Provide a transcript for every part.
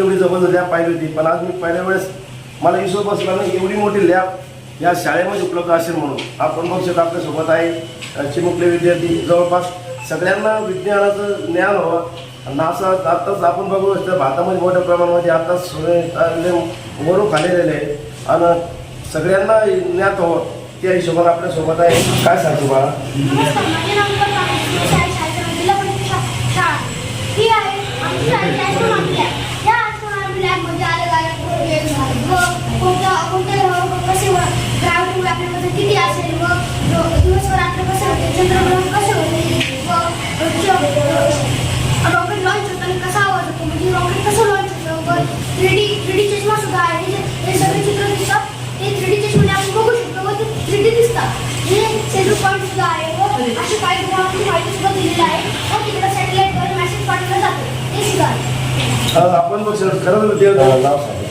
एवढी जबरदस्त लॅब पाहिली होती. पण आज मी पहिल्या वेळेस मला विश्वास बसला नाही एवढी मोठी लॅब या शाळेमध्ये उपलब्ध असेल म्हणून. आपण बघू आपल्यासोबत आहे चिमुकले विद्यार्थी. जवळपास सगळ्यांना विज्ञानाचं ज्ञान व्हावं आणि असं आत्ताच आपण बघू शकतो भारतामध्ये मोठ्या प्रमाणामध्ये आत्ताच सोने वरून खालेलेले आहे. आणि सगळ्यांना ज्ञात व्हावं त्या हिशोबाने आपल्यासोबत आहे. काय सांगतो मला नमस्कार माझे नाव विकास पाटील मी शाळेत शाळेत जिल्हा परिषद शा- शाळा ही आहे आमची शाळेची ॲस्ट्रॉनॉमी लॅब या ॲस्ट्रॉनॉमी लॅबमध्ये आले गायक व कोणत्या कोणत्या ग्रहावर कसे ग्रहावर आपल्यामध्ये किती असेल व व दिवसभर आपलं कसं होते चंद्रग्रहण कसे होते व रॉकेट लॉन्च होताना कसा आवाज होतो म्हणजे रॉकेट कसं लॉन्च होतं व थ्री डी थ्री डी चष्मा सुद्धा आहे हे जे- हे सगळे चित्र दिसतात ते थ्री डी चष्माने आपण बघू शकतो व ते थ्री डी दिसतात हे सेंट्रल पॉईंट सुद्धा आहे व अशी काही ग्रहांची माहिती सुद्धा दिलेली आहे व तिकडे सॅटेलाईटवर मेसेज पाठवला जातो हे सुद्धा आहे अ, आपण बघू खरंच विद्यार्थी नाव सांगा.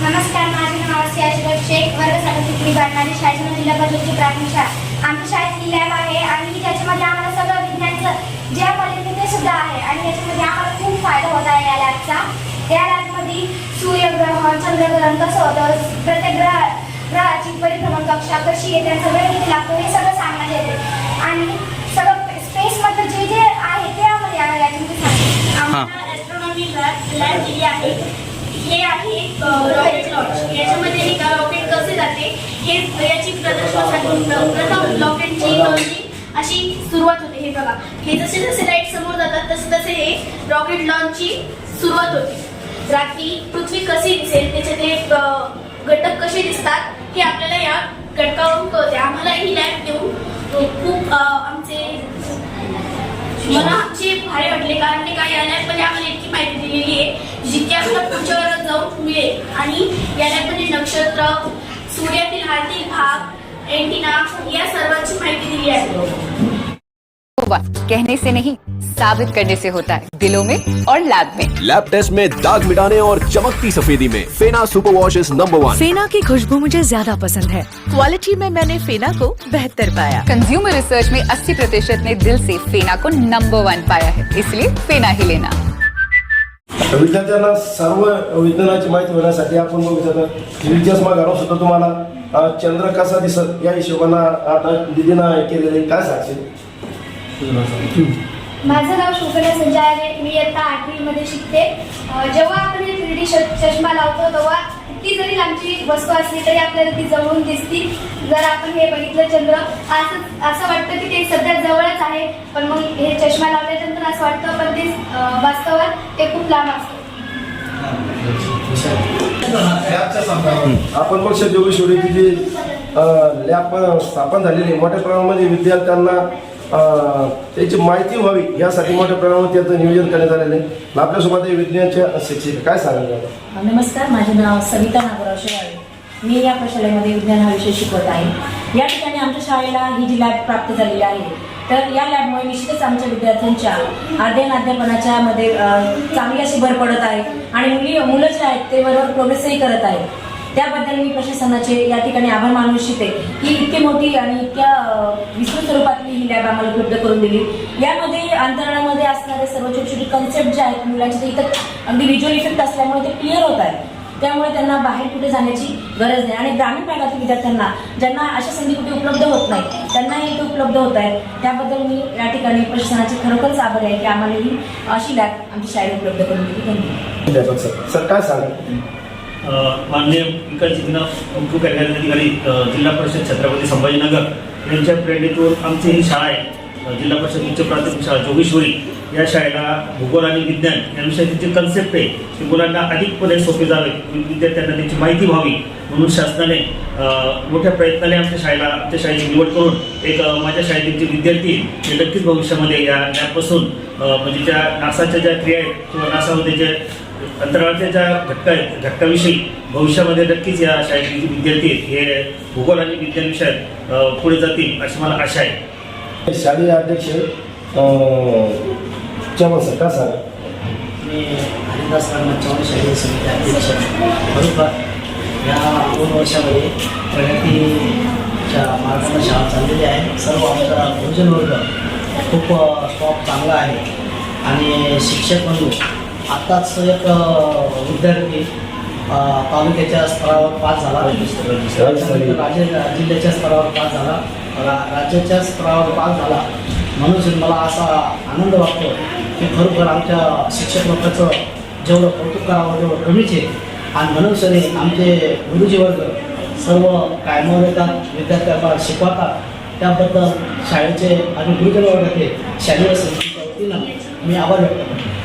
नमस्कार माझे नाव आहे सियाशिरत शेख वर्ग साडेसतरी माझी शाळेची जिल्हा परिषदची प्राथमिक शाळा. आमच्या शाळेत ही लॅब आहे आणि त्याच्यामध्ये आम्हाला सगळं विज्ञानचं जे आपण येते ते सुद्धा आहे आणि याच्यामध्ये आम्हाला खूप फायदा होत आहे या लॅबचा या लॅबमध्ये सूर्यग्रहण चंद्रग्रहण कसं होतं? प्रत्येक ग्रह ग्रहाची परिभ्रमण कक्षा कशी आहे त्यांचा वेळ किती लागतो? हे सगळं सांगण्यात येते. आणि सगळं स्पेसमधलं जे जे आहे ते आम्हाला या याच्यामध्ये सांगते आम्हाला ॲस्ट्रॉनॉमी लॅब दिली आहे. हे आहे रॉकेट लॉन्च याच्यामध्ये हे का रॉकेट कसे जाते? हे याची प्रदर्शनासाठी प्रथम रॉकेटची लॉन्चिंग अशी सुरुवात होते. हे बघा. हे जसे जसे लाइट समोर जातात तसे तसे हे रॉकेट लॉन्चची सुरुवात होते. रात्री पृथ्वी कशी दिसेल? त्याचे ते घटक कसे दिसतात? हे आपल्याला या घटकावरून कळते. आम्हाला ही लॅब देऊन खूप आमचे मला भारी वाटले कारण ते काय या मध्ये आम्हाला इतकी माहिती दिलेली आहे. जिथे आपल्याला पुढच्या वर्गात जाऊन मिळेल. आणि या लॅबमध्ये नक्षत्र सूर्यातील हातील भाग एंटिना या सर्वांची माहिती दिली आहे. हुआ। कहने से नहीं साबित करने से होता है। दिलों में और लैब में। लैब टेस्ट में दाग मिटाने और चमकती सफेदी में। Fena super wash is number one Fena की खुशबू मुझे ज़्यादा पसंद है। क्वालिटी में मैंने फेना को बेहतर पाया। कंज्यूमर रिसर्च में 80 प्रतिशत ने दिल से फेना को नंबर वन पाया है। इसलिए फेना ही लेना। विद्यार्थ्यांना सर्व विज्ञानाची माहिती होण्यासाठी आपण बघू शकतो विद्यासमा घालून सुद्धा तुम्हाला चंद्र कसा दिसत या हिशोबानं आता दिदीनं केलेलं. काय सांगशील? माझं नाव शुभना संजय आहे. मी इयत्ता आठवीमध्ये शिकते. जेव्हा आपण हे थ्री डी चष्मा लावतो तेव्हा किती जरी लांबची वस्तू असली तरी आपल्याला ती जवळून दिसती. जर आपण हे बघितलं चंद्र असं असं वाटतं की ते सध्या जवळच आहे. पण मग हे चष्मा लावल्यानंतर असं वाटतं पण ते वास्तवात ते खूप लांब असतं. आपण पक्ष शकतो योगेश्वरीची जी लॅब स्थापन झालेली मोठ्या प्रमाणामध्ये विद्यार्थ्यांना त्याची माहिती व्हावी यासाठी मोठ्या प्रमाणावर त्याचं नियोजन करण्यात आलेलं आहे. आपल्यासोबत विज्ञानच्या शिक्षिका. काय सांगाल नमस्कार माझे नाव सविता नागराव शेवाळे. मी या प्रशालेमध्ये विज्ञान हा विषय शिकवत आहे. या ठिकाणी आमच्या शाळेला ही जी लॅब प्राप्त झालेली आहे तर या लॅबमुळे निश्चितच आमच्या विद्यार्थ्यांच्या अध्ययन अध्यापनाच्या मध्ये चांगली अशी भर पडत आहे आणि मुली मुलं जे आहेत ते बरोबर प्रोग्रेसही करत आहेत. त्याबद्दल मी प्रशासनाचे या ठिकाणी आभार मानू इच्छिते की इतकी मोठी आणि इतक्या विस्तृत ही लॅब आम्हाला उपलब्ध करून दिली. यामध्ये अंतराळामध्ये असणारे सर्व छोटे छोटे कन्सेप्ट जे आहेत मुलांचे ते इथं अगदी व्हिज्युअल इफेक्ट असल्यामुळे ते क्लिअर होत आहेत. त्यामुळे त्यांना बाहेर कुठे जाण्याची गरज नाही. आणि ग्रामीण भागातील विद्यार्थ्यांना ज्यांना अशा संधी कुठे उपलब्ध होत नाही त्यांनाही इथे उपलब्ध होत आहेत. त्याबद्दल मी या ठिकाणी प्रशासनाचे खरोखरच आभार आहे की आम्हाला ही अशी लॅब आमची शाळेत उपलब्ध करून दिली. धन्यवाद. सर सर काय सांगा माननीय विकास जिल्हा मुख्य कार्यकारी जिल्हा परिषद छत्रपती संभाजीनगर यांच्या प्रेरणेतून आमची ही शाळा आहे. जिल्हा परिषद उच्च प्राथमिक शाळा जोगेश्वरी. या शाळेला भूगोल आणि विज्ञान या विषयाची जे कन्सेप्ट आहे ती मुलांना अधिकपणे सोपे जावे. विद्यार्थ्यांना त्याची माहिती व्हावी म्हणून शासनाने मोठ्या प्रयत्नाने आमच्या शाळेला आमच्या शाळेची निवड करून एक माझ्या शाळेतील जे विद्यार्थी ते नक्कीच भविष्यामध्ये या ॲपपासून म्हणजे ज्या नासाच्या ज्या क्रिया आहेत किंवा नासामध्ये जे अंतराळाच्या ज्या घटका आहेत घटकाविषयी भविष्यामध्ये नक्कीच या शाळेतील जे विद्यार्थी आहेत हे भूगोल आणि विज्ञान विषयात पुढे जातील अशी मला आशा आहे. शालेय अध्यक्ष चव्हाण सर काय सांगा मी हरिदास रामनाथ चव्हाण शालेय समिती अध्यक्ष बरोबर या दोन वर्षामध्ये प्रगतीच्या मार्गाने शाळा चाललेली आहे. सर्व आमचा भोजन वर्ग खूप स्टॉप चांगला आहे. आणि शिक्षक बंधू आत्ताच एक विद्यार्थी तालुक्याच्या स्तरावर पास झाला. राज्य जिल्ह्याच्या स्तरावर पास झाला. रा राज्याच्या स्तरावर पास झाला. म्हणून मला असा आनंद वाटतो की खरोखर आमच्या शिक्षक लोकांचं जेवढं कौतुक करावं तेवढं कमीच आहे. आणि म्हणून सरी आमचे गुरुजी वर्ग सर्व कायमावर येतात विद्यार्थ्यांना शिकवतात. त्याबद्दल शाळेचे आणि गुरुजन वर्गाचे शालेय समितीच्या वतीनं मी आभार व्यक्त करतो.